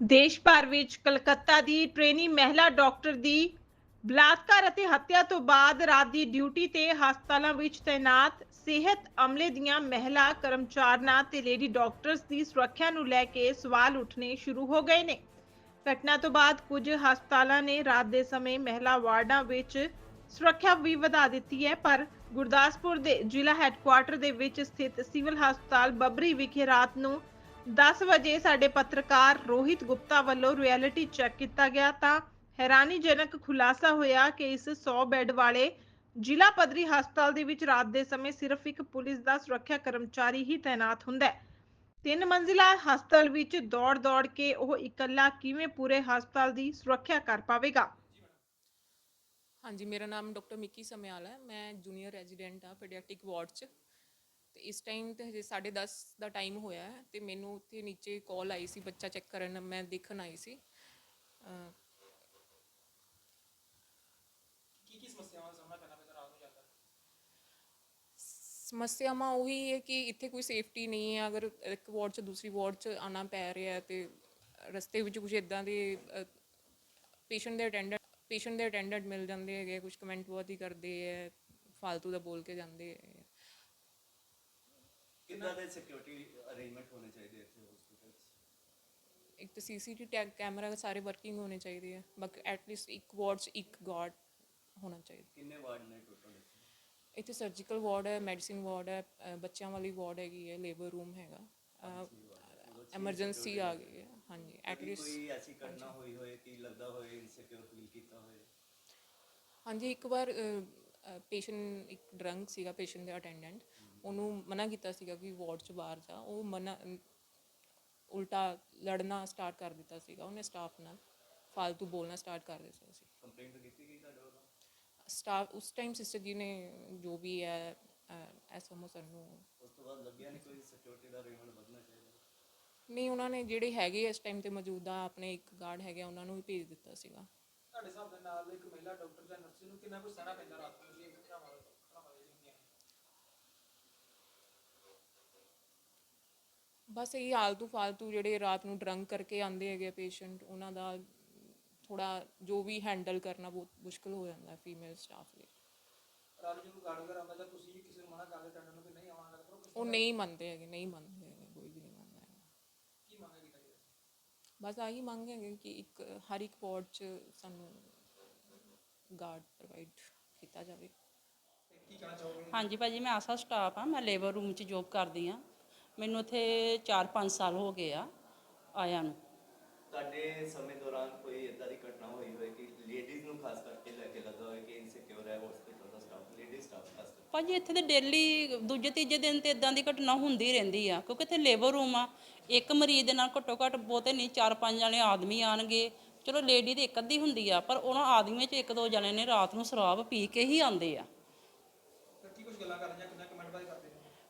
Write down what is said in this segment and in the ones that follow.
ਦੇਸ਼ ਭਰ ਵਿੱਚ ਕਲਕੱਤਾ ਦੀ ਟ੍ਰੇਨੀ ਮਹਿਲਾ ਡਾਕਟਰ ਦੀ ਬਲਾਤਕਾਰ ਅਤੇ ਹੱਤਿਆ ਤੋਂ ਬਾਅਦ ਰਾਤ ਦੀ ਡਿਊਟੀ ਤੇ ਹਸਪਤਾਲਾਂ ਵਿੱਚ ਤਾਇਨਾਤ ਸਿਹਤ ਅਮਲੇ ਦੀਆਂ ਮਹਿਲਾ ਕਰਮਚਾਰੀਆਂ ਤੇ ਲੇਡੀ ਡਾਕਟਰਸ ਦੀ ਸੁਰੱਖਿਆ ਨੂੰ ਲੈ ਕੇ ਸਵਾਲ ਉੱਠਣੇ ਸ਼ੁਰੂ ਹੋ ਗਏ ਨੇ। ਘਟਨਾ ਤੋਂ ਬਾਅਦ ਕੁਝ ਹਸਪਤਾਲਾਂ ਨੇ ਰਾਤ ਦੇ ਸਮੇਂ ਮਹਿਲਾ ਵਾਰਡਾਂ ਵਿੱਚ ਸੁਰੱਖਿਆ ਵੀ ਵਧਾ ਦਿੱਤੀ ਹੈ, ਪਰ ਗੁਰਦਾਸਪੁਰ ਦੇ ਜ਼ਿਲ੍ਹਾ ਹੈੱਡਕੁਆਰਟਰ ਦੇ ਵਿੱਚ ਸਥਿਤ ਸਿਵਲ ਹਸਪਤਾਲ ਬੱਬਰੀ ਵਿਖੇ ਰਾਤ ਨੂੰ 10 ਵਜੇ ਸਾਡੇ ਪੱਤਰਕਾਰ ਰੋਹਿਤ ਗੁਪਤਾ ਵੱਲੋਂ ਰਿਐਲਿਟੀ ਚੈੱਕ ਕੀਤਾ ਗਿਆ ਤਾਂ ਹੈਰਾਨੀਜਨਕ ਖੁਲਾਸਾ ਹੋਇਆ ਕਿ ਇਸ 100 ਬੈੱਡ ਵਾਲੇ ਜ਼ਿਲ੍ਹਾ ਪੱਧਰੀ ਹਸਪਤਾਲ ਦੇ ਵਿੱਚ ਰਾਤ ਦੇ ਸਮੇਂ ਸਿਰਫ ਇੱਕ ਪੁਲਿਸ ਦਾ ਸੁਰੱਖਿਆ ਕਰਮਚਾਰੀ ਹੀ ਤਾਇਨਾਤ ਹੁੰਦਾ ਹੈ। ਤਿੰਨ ਮੰਜ਼ਿਲਾ ਹਸਪਤਾਲ ਵਿੱਚ ਦੌੜ-ਦੌੜ ਕੇ ਉਹ ਇਕੱਲਾ ਕਿਵੇਂ ਪੂਰੇ ਹਸਪਤਾਲ ਦੀ ਸੁਰੱਖਿਆ ਕਰ ਪਾਵੇਗਾ? ਹਾਂਜੀ, ਮੇਰਾ ਨਾਮ ਡਾਕਟਰ ਮਿੱਕੀ ਸਮਿਆਲ ਹੈ। ਮੈਂ ਜੂਨੀਅਰ ਰੈਜ਼ੀਡੈਂਟ ਹਾਂ, ਪੀਡੀਆਟ੍ਰਿਕ ਵਾਰਡ 'ਚ। ਤੇ ਇਸ ਟਾਈਮ ਤੇ ਹਜੇ 10:30 ਦਾ ਟਾਈਮ ਹੋਇਆ ਹੈ ਤੇ ਮੈਨੂੰ ਉੱਥੇ ਨੀਚੇ ਕਾਲ ਆਈ ਸੀ ਬੱਚਾ ਚੈੱਕ ਕਰਨ ਮੈਂ ਦੇਖਣ ਆਈ ਸੀ। ਅਹ ਕੀ ਕੀ ਸਮੱਸਿਆਵਾਂ ਦਾ ਸਾਹਮਣਾ ਕਰਨਾ ਪੈਂਦਾ ਰਾਤ ਨੂੰ ਜ਼ਿਆਦਾ ਸਮੱਸਿਆਵਾਂ ਉਹੀ ਹੈ ਕਿ ਇੱਥੇ ਕੋਈ ਸੇਫਟੀ ਨਹੀਂ ਹੈ ਅਗਰ ਇੱਕ ਵਾਰਡ 'ਚ ਦੂਸਰੀ ਵਾਰਡ 'ਚ ਆਣਾ ਪੈ ਰਿਹਾ ਹੈ ਤੇ ਰਸਤੇ ਵਿੱਚ ਕੁਝ ਇਦਾਂ ਦੇ ਪੇਸ਼ੈਂਟ ਦੇ ਅਟੈਂਡੈਂਟ ਪੇਸ਼ੈਂਟ ਦੇ ਅਟੈਂਡੈਂਟ ਮਿਲ ਜਾਂਦੇ ਹੈਗੇ ਕੁਝ ਕਮੈਂਟ ਬਹੁਤ ਹੀ ਕਰਦੇ ਹੈ ਫालतू ਦਾ ਬੋਲ ਕੇ ਜਾਂਦੇ ਹੈ। ਕਿੰਨਾ ਦੇ ਸਿਕਿਉਰਿਟੀ ਅਰੇਂਜਮੈਂਟ ਹੋਣੇ ਚਾਹੀਦੇ ਇੱਥੇ ਹਸਪੀਟਲ 'ਚ ਇੱਕ ਤਾਂ ਸੀਸੀਟੀ ਟੈਗ ਕੈਮਰਾ ਸਾਰੇ ਵਰਕਿੰਗ ਹੋਣੇ ਚਾਹੀਦੇ ਆ। ਬਾਕੀ ਐਟਲੀਸਟ ਇੱਕ ਵਾਰਡ 'ਚ ਇੱਕ ਗਾਰਡ ਹੋਣਾ ਚਾਹੀਦਾ। ਕਿੰਨੇ ਵਾਰਡ ਨੇ ਟੋਟਲ ਇੱਥੇ? ਸਰਜੀਕਲ ਵਾਰਡ ਹੈ ਮੈਡੀਸਿਨ ਵਾਰਡ ਹੈ ਅ, ਬੱਚਿਆਂ ਵਾਲੀ ਵਾਰਡ ਹੈਗੀ ਹੈ ਲੇਬਰ ਰੂਮ ਹੈਗਾ। ਐਮਰਜੈਂਸੀ ਆ ਗਈ ਹੈ ਹਾਂਜੀ ਕਦੀ ਐਟਲੀਸਟ ਕੋਈ ਐਸੀ ਘਟਨਾ ਹੋਈ ਹੋਏ ਕਿ ਲੱਗਦਾ ਹੋਏ ਇਨਸਿਕਿਉਰ ਫੀਲ ਕੀਤਾ ਹੋਏ? ਹਾਂਜੀ ਇੱਕ ਵਾਰ ਪੇਸ਼ੈਂਟ ਇੱਕ ਡਰੰਕ ਸੀਗਾ ਪੇਸ਼ੈਂਟ ਦੇ ਅਟੈਂਡੈਂਟ ਉਹਨੂੰ ਮਨਾ ਕੀਤਾ ਸੀਗਾ ਕਿ ਵਾਰਡ 'ਚ ਬਾਹਰ ਜਾ। ਉਹ ਮਨਾ ਉਲਟਾ ਲੜਨਾ ਸਟਾਰਟ ਕਰ ਦਿੱਤਾ ਸੀਗਾ ਉਹਨੇ ਸਟਾਫ ਨਾਲ। ਫालतू ਬੋਲਣਾ ਸਟਾਰਟ ਕਰ ਦਿੱਤਾ ਸੀ। ਕੰਪਲੇਂਟ ਕੀਤੀ ਗਈ ਤੁਹਾਡੇ ਵੱਲੋਂ? ਸਟਾਫ ਉਸ ਟਾਈਮ ਸਿਸਟਰ ਜੀ ਨੇ ਜੋ ਵੀ ਹੈ ਐਸਐਮਓ ਸਰ ਨੂੰ ਉਸ ਤੋਂ ਬਾਅਦ ਲੱਗਿਆ ਨਹੀਂ ਕੋਈ ਸਿਕਿਉਰਿਟੀ ਦਾ ਅਰੇਂਜਮੈਂਟ ਵਧਣਾ ਚਾਹੀਦਾ? ਨਹੀਂ ਉਹਨਾਂ ਨੇ ਜਿਹੜੇ ਹੈਗੇ ਇਸ ਟਾਈਮ ਤੇ ਮੌਜੂਦਾ ਆਪਣੇ ਇੱਕ ਗਾਰਡ ਹੈਗੇ ਉਹਨਾਂ ਨੂੰ ਵੀ ਭੇਜ ਦਿੱਤਾ ਸੀਗਾ। ਤੁਹਾਡੇ ਹਿਸਾਬ ਦੇ ਨਾਲ ਇੱਕ ਮਹਿਲਾ ਡਾਕਟਰ ਜਾਂ ਨਰਸ ਨੂੰ ਕਿੰਨਾ ਕੁ ਸਹਿਣਾ ਪੈਂਦਾ ਰਾਤ ਨੂੰ ਜੀ ਘਟਨਾਵਾਂ ਘਟਨਾਵਾਂ ਬਸ ਇਹ ਆਲਤੂ ਫਾਲਤੂ ਜਿਹੜੇ ਰਾਤ ਨੂੰ ਡਰੰਕ ਕਰਕੇ ਆਉਂਦੇ ਹੈਗੇ ਪੇਸ਼ੈਂਟ ਉਹਨਾਂ ਦਾ ਥੋੜਾ ਜੋ ਵੀ ਹੈਂਡਲ ਕਰਨਾ ਬਹੁਤ ਮੁਸ਼ਕਲ ਹੋ ਜਾਂਦਾ ਫੀਮੇਲ ਸਟਾਫ ਲਈ। ਰਾਤ ਨੂੰ ਜਦੋਂ ਗਾਰਡ ਵਗੈਰਾ ਆਉਂਦਾ ਜਾਂ ਤੁਸੀਂ ਵੀ ਕਿਸੇ ਨੂੰ ਮਨਾ ਕਰਦੇ ਟੈਂਡਰ ਨੂੰ ਕਿ ਨਹੀਂ ਆਉਣਾ ਪਰ ਉਹ ਨਹੀਂ ਮੰਨਦੇ ਹੈਗੇ ਨਹੀਂ ਮੰਨਦੇ ਹੈਗੇ ਕੋਈ ਵੀ ਨਹੀਂ ਮੰਨਦਾ ਹੈਗਾ। ਕੀ ਮੰਗ ਬਸ ਆਹੀ ਮੰਗ ਹੈਗੇ ਕਿ ਇੱਕ ਹਰ ਇੱਕ ਵਾਰਡ 'ਚ ਸਾਨੂੰ ਗਾਰਡ ਪ੍ਰੋਵਾਈਡ ਕੀਤਾ ਜਾਵੇ। ਕੀ ਕਹਿਣਾ ਚਾਹੋਗੇ? ਹਾਂਜੀ ਭਾਜੀ ਮੈਂ ਆਸਾ ਸਟਾਫ ਆ ਮੈਂ ਲੇਬਰ ਰੂਮ 'ਚ ਜੋਬ ਕਰਦੀ ਆ ਮੈਨੂੰ ਇੱਥੇ 4-5 ਸਾਲ ਹੋ ਗਏ ਆ ਆਇਆਂ ਨੂੰ। ਤੁਹਾਡੇ ਸਮੇਂ ਦੌਰਾਨ ਕੋਈ ਇਦਾਂ ਦੀ ਘਟਨਾ ਹੋਈ ਹੋਵੇ ਕਿ ਲੇਡੀਜ਼ ਨੂੰ ਖਾਸ ਕਰਕੇ ਲੈ ਕੇ ਲੱਗਾ ਹੋਵੇ ਕਿ ਇਨਸਿਕਿਉਰ ਹੈ ਹਸਪੀਟਲ ਦਾ ਸਟਾਫ ਲੇਡੀ ਸਟਾਫ ਖਾਸ ਕਰਕੇ? ਭਾਜੀ ਇੱਥੇ ਤੇ ਡੇਲੀ ਦੂਜੇ ਤੀਜੇ ਦਿਨ ਤੇ ਇਦਾਂ ਦੀ ਘਟਨਾ ਹੁੰਦੀ ਰਹਿੰਦੀ ਆ ਕਿਉਂਕਿ ਇੱਥੇ ਲੇਬਰ ਰੂਮ ਆ। ਇੱਕ ਮਰੀਜ਼ ਦੇ ਨਾਲ ਘੱਟੋ ਘੱਟ ਬਹੁਤੇ ਨਹੀਂ 4-5 ਜਣੇ ਆਦਮੀ ਆਣਗੇ। ਚਲੋ ਲੇਡੀ ਤੇ ਇੱਕ ਅੱਧੀ ਹੁੰਦੀ ਆ ਪਰ ਉਹਨਾਂ ਆਦਮੀਆਂ 'ਚ ਇੱਕ ਦੋ ਜਣੇ ਨੇ ਰਾਤ ਨੂੰ ਸ਼ਰਾਬ ਪੀ ਕੇ ਹੀ ਆਉਂਦੇ ਆ। ਕੀ ਕੁਝ ਗੱਲਾਂ ਕਰਦੇ ਜਾਂ ਕਿੰਨਾ ਕਮੈਂਟ ਬਾਰੇ ਕਰਦੇ ਨੇ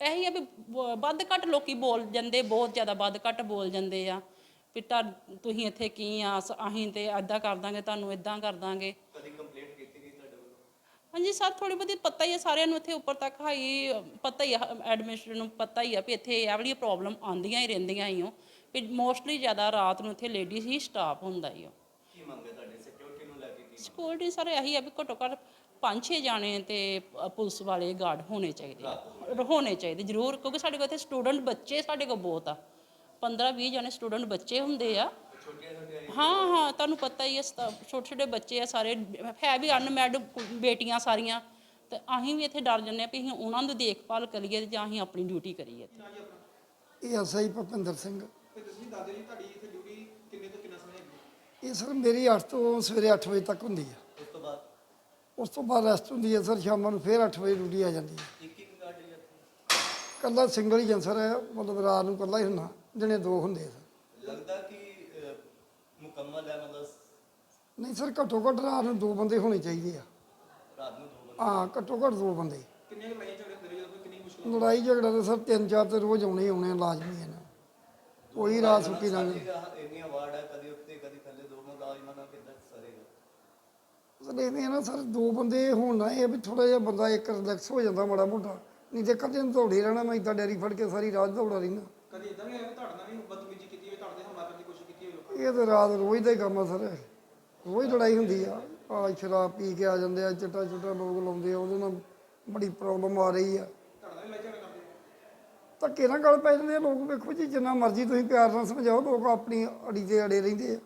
ਇਹੀ ਆ ਵੀ ਬ- ਵੱਧ ਘੱਟ ਲੋਕੀ ਬੋਲ ਜਾਂਦੇ ਬਹੁਤ ਜ਼ਿਆਦਾ ਵੱਧ ਘੱਟ ਬੋਲ ਜਾਂਦੇ ਆ। ਵੀ ਤੁਹਾ ਤੁਸੀਂ ਇੱਥੇ ਕੀ ਆ ਅਸੀਂ ਤੇ ਐਦਾਂ ਕਰ ਦਾਂਗੇ ਤੁਹਾਨੂੰ ਇਦਾਂ ਕਰ ਦਾਂਗੇ। ਕਦੀ ਕੰਪਲੇਂਟ ਕੀਤੀ ਗਈ ਤੁਹਾਡੇ ਵੱਲੋਂ? ਹਾਂਜੀ ਸਰ ਥੋੜੀ ਬਹੁਤੀ ਪਤਾ ਹੀ ਆ ਸਾਰਿਆਂ ਨੂੰ ਇੱਥੇ ਉੱਪਰ ਤੱਕ ਹਾਈ ਪਤਾ ਹੀ ਆ ਐਡਮਿਨਿਸਟ੍ਰੇਟਰ ਨੂੰ ਪਤਾ ਹੀ ਆ ਵੀ ਇੱਥੇ ਇਹ ਵਾਲੀ ਪ੍ਰੋਬਲਮ ਆਉਂਦੀਆਂ ਹੀ ਰਹਿੰਦੀਆਂ ਹੀ ਹੋ ਵੀ ਮੋਸਟਲੀ ਜ਼ਿਆਦਾ ਰਾਤ ਨੂੰ ਇੱਥੇ ਲੇਡੀਜ਼ ਹੀ ਸਟਾਫ ਹੁੰਦਾ ਹੀ ਹੋ ਕੀ ਮੰਗੇ ਤੁਹਾਡੇ? ਸਿਕਿਉਰਿਟੀ ਨੂੰ ਲੈ ਕੇ ਕੀ ਸਿਕਿਉਰਿਟੀ ਸਰ ਇਹੀ ਆ ਵੀ ਘੱਟੋ ਘੱਟ ਪੰਜ ਛੇ ਜਾਣੇ ਤੇ ਪੁਲਿਸ ਵਾਲੇ ਗਾਰਡ ਹੋਣੇ ਚਾਹੀਦੇ ਆ। ਹੋਣੇ ਚਾਹੀਦੇ ਜ਼ਰੂਰ ਕਿਉਂਕਿ ਸਾਡੇ ਕੋਲ ਇੱਥੇ ਸਟੂਡੈਂਟ ਬੱਚੇ ਸਾਡੇ ਕੋਲ ਬਹੁਤ ਆ। 15 20 ਜਾਣੇ ਸਟੂਡੈਂਟ ਬੱਚੇ ਹੁੰਦੇ ਆ। ਹਾਂ ਹਾਂ ਤੁਹਾਨੂੰ ਪਤਾ ਹੀ ਹੈ ਛੋਟੇ ਛੋਟੇ ਬੱਚੇ ਆ ਸਾਰੇ ਹੈ ਵੀ ਅਨਮੈਡ ਬੇਟੀਆਂ ਸਾਰੀਆਂ। ਤੇ ਅਸੀਂ ਵੀ ਇੱਥੇ ਡਰ ਜੰਨੇ ਆ ਵੀ ਅਸੀਂ ਉਹਨਾਂ ਦੀ ਦੇਖਭਾਲ ਕਰੀਏ ਤੇ ਜਾਂ ਅਸੀਂ ਆਪਣੀ ਡਿਊਟੀ ਕਰੀਏ ਆਪਣਾ ਇਹ ਐਸਆਈ ਭੁਪਿੰਦਰ ਸਿੰਘ। ਤੇ ਤੁਸੀਂ ਦੱਸ ਦਿਓ ਜੀ ਤੁਹਾਡੀ ਇੱਥੇ ਡਿਊਟੀ ਕਿੰਨੇ ਤੋਂ ਕਿੰਨਾ ਸਮੇਂ ਹੈਗੀ ਹੈ? ਇਹ ਸਰ ਮੇਰੀ 8 ਤੋਂ ਸਵੇਰੇ 8 ਵਜੇ ਤੱਕ ਹੁੰਦੀ ਹੈ ਬਾਅਦ ਉਸ ਤੋਂ ਬਾਅਦ ਰੈਸਟ ਹੁੰਦੀ ਹੈ ਸਰ ਸ਼ਾਮਾਂ ਨੂੰ ਫੇਰ 8 ਵਜੇ ਡਿਊਟੀ ਆ ਜਾਂਦੀ ਹੈ। ਇੱਕ ਇੱਕ ਕੱਲਾ ਸਿੰਗਲ ਹੀ ਜੰਸਰ ਹੈ ਮਤਲਬ ਰਾਤ ਨੂੰ ਕੱਲਾ ਹੀ ਹੁੰਦਾ ਦਿਨੇ ਦੋ ਹੁੰਦੇ ਆ ਸਰ ਲੱਗਦਾ ਕਿ ਅਹ, ਮੁਕੰਮਲ ਹੈ ਮਤਲਬ? ਨਹੀਂ ਸਰ ਘੱਟੋ ਘੱਟ ਰਾਤ ਨੂੰ ਦੋ ਬੰਦੇ ਹੋਣੇ ਚਾਹੀਦੇ ਆ। ਰਾਤ ਨੂੰ ਦੋ ਬੰਦੇ? ਹਾਂ ਘੱਟੋ ਘੱਟ ਦੋ ਬੰਦੇ। ਕਿੰਨੀਆਂ ਕੁ ਲੜਾਈਆਂ ਝਗੜੇ ਹੁੰਦੇ ਰਹੇ ਜਦੋਂ ਕੋਈ ਕਿੰਨੀ ਮੁਸ਼ਕਲ ਲੜਾਈ ਝਗੜਾ ਤਾਂ ਸਰ ਤਿੰਨ ਚਾਰ ਤੇ ਰੋਜ਼ ਆਉਣੇ ਹੀ ਆਉਣੇ ਆ, ਲਾਜ਼ਮੀ ਹੈ ਨਾ। ਕੋਈ ਰਾਤ ਸੁੱਕੀ ਲੰਘ ਸਾਡੀ ਇੰਨੀਆਂ ਵਾਰਡ ਹੈ ਕਦੀ ਉੱਤੇ ਕਦੀ ਥੱਲੇ ਦੋ ਮੁਲਾਜ਼ਮਾਂ ਨਾਲ ਕਿੱਦਾਂ ਸਰੇਗਾ ਸਰ ਇਹ ਨਾ ਸਰ ਦੋ ਬੰਦੇ ਹੋਣ ਨਾ ਇਹ ਵੀ ਥੋੜਾ ਜਿਹਾ ਬੰਦਾ ਇੱਕ ਰਿਲੈਕਸ ਹੋ ਜਾਂਦਾ ਮਾੜਾ ਮੋਟਾ। ਨਹੀਂ ਤੇ ਕਦੇ ਨੂੰ ਦੌੜੇ ਰਹਿਣਾ ਮੈਂ ਇਦਾਂ ਡੈਰੀ ਫੜ ਕੇ ਸਾਰੀ ਰਾਤ ਦੌੜਾ ਰਹਿਣਾ ਕਦੀ ਇਦਾਂ ਵੀ ਹੋਇਆ ਕਿ ਤੁਹਾਡੇ ਨਾਲ ਵੀ ਬਦਤਮੀਜ਼ੀ ਕੀਤੀ ਹੋਵੇ ਤੁਹਾਡੇ ਤੇ ਹਮਲਾ ਕਰਨ ਦੀ ਕੋਸ਼ਿਸ਼ ਕੀਤੀ ਹੋਵੇ ਲੋਕਾਂ ਇਹ ਤਾਂ ਰਾਤ ਰੋਜ਼ ਦਾ ਹੀ ਕੰਮ ਆ ਸਰ। ਰੋਜ਼ ਲੜਾਈ ਹੁੰਦੀ ਆ। ਆ ਸ਼ਰਾਬ ਪੀ ਕੇ ਆ ਜਾਂਦੇ ਆ ਚਿੱਟਾ ਚੁੱਟਾ ਲੋਕ ਲਾਉਂਦੇ ਆ ਉਹਦੇ ਨਾਲ ਬੜੀ ਪ੍ਰੋਬਲਮ ਆ ਰਹੀ ਆ। ਤੁਹਾਡੇ ਨਾਲ ਵੀ ਲੜਾਈ ਝਗੜੇ ਕਰਦੇ ਹੋ? ਧੱਕੇ ਨਾਲ ਗੱਲ ਪੈ ਜਾਂਦੇ ਆ ਲੋਕ ਵੇਖੋ ਜੀ ਜਿੰਨਾ ਮਰਜ਼ੀ ਤੁਸੀਂ ਪਿਆਰ ਨਾਲ ਸਮਝਾਓ ਲੋਕ ਆਪਣੀ ਅੜੀ ਤੇ ਅੜੇ ਰਹਿੰਦੇ ਆ।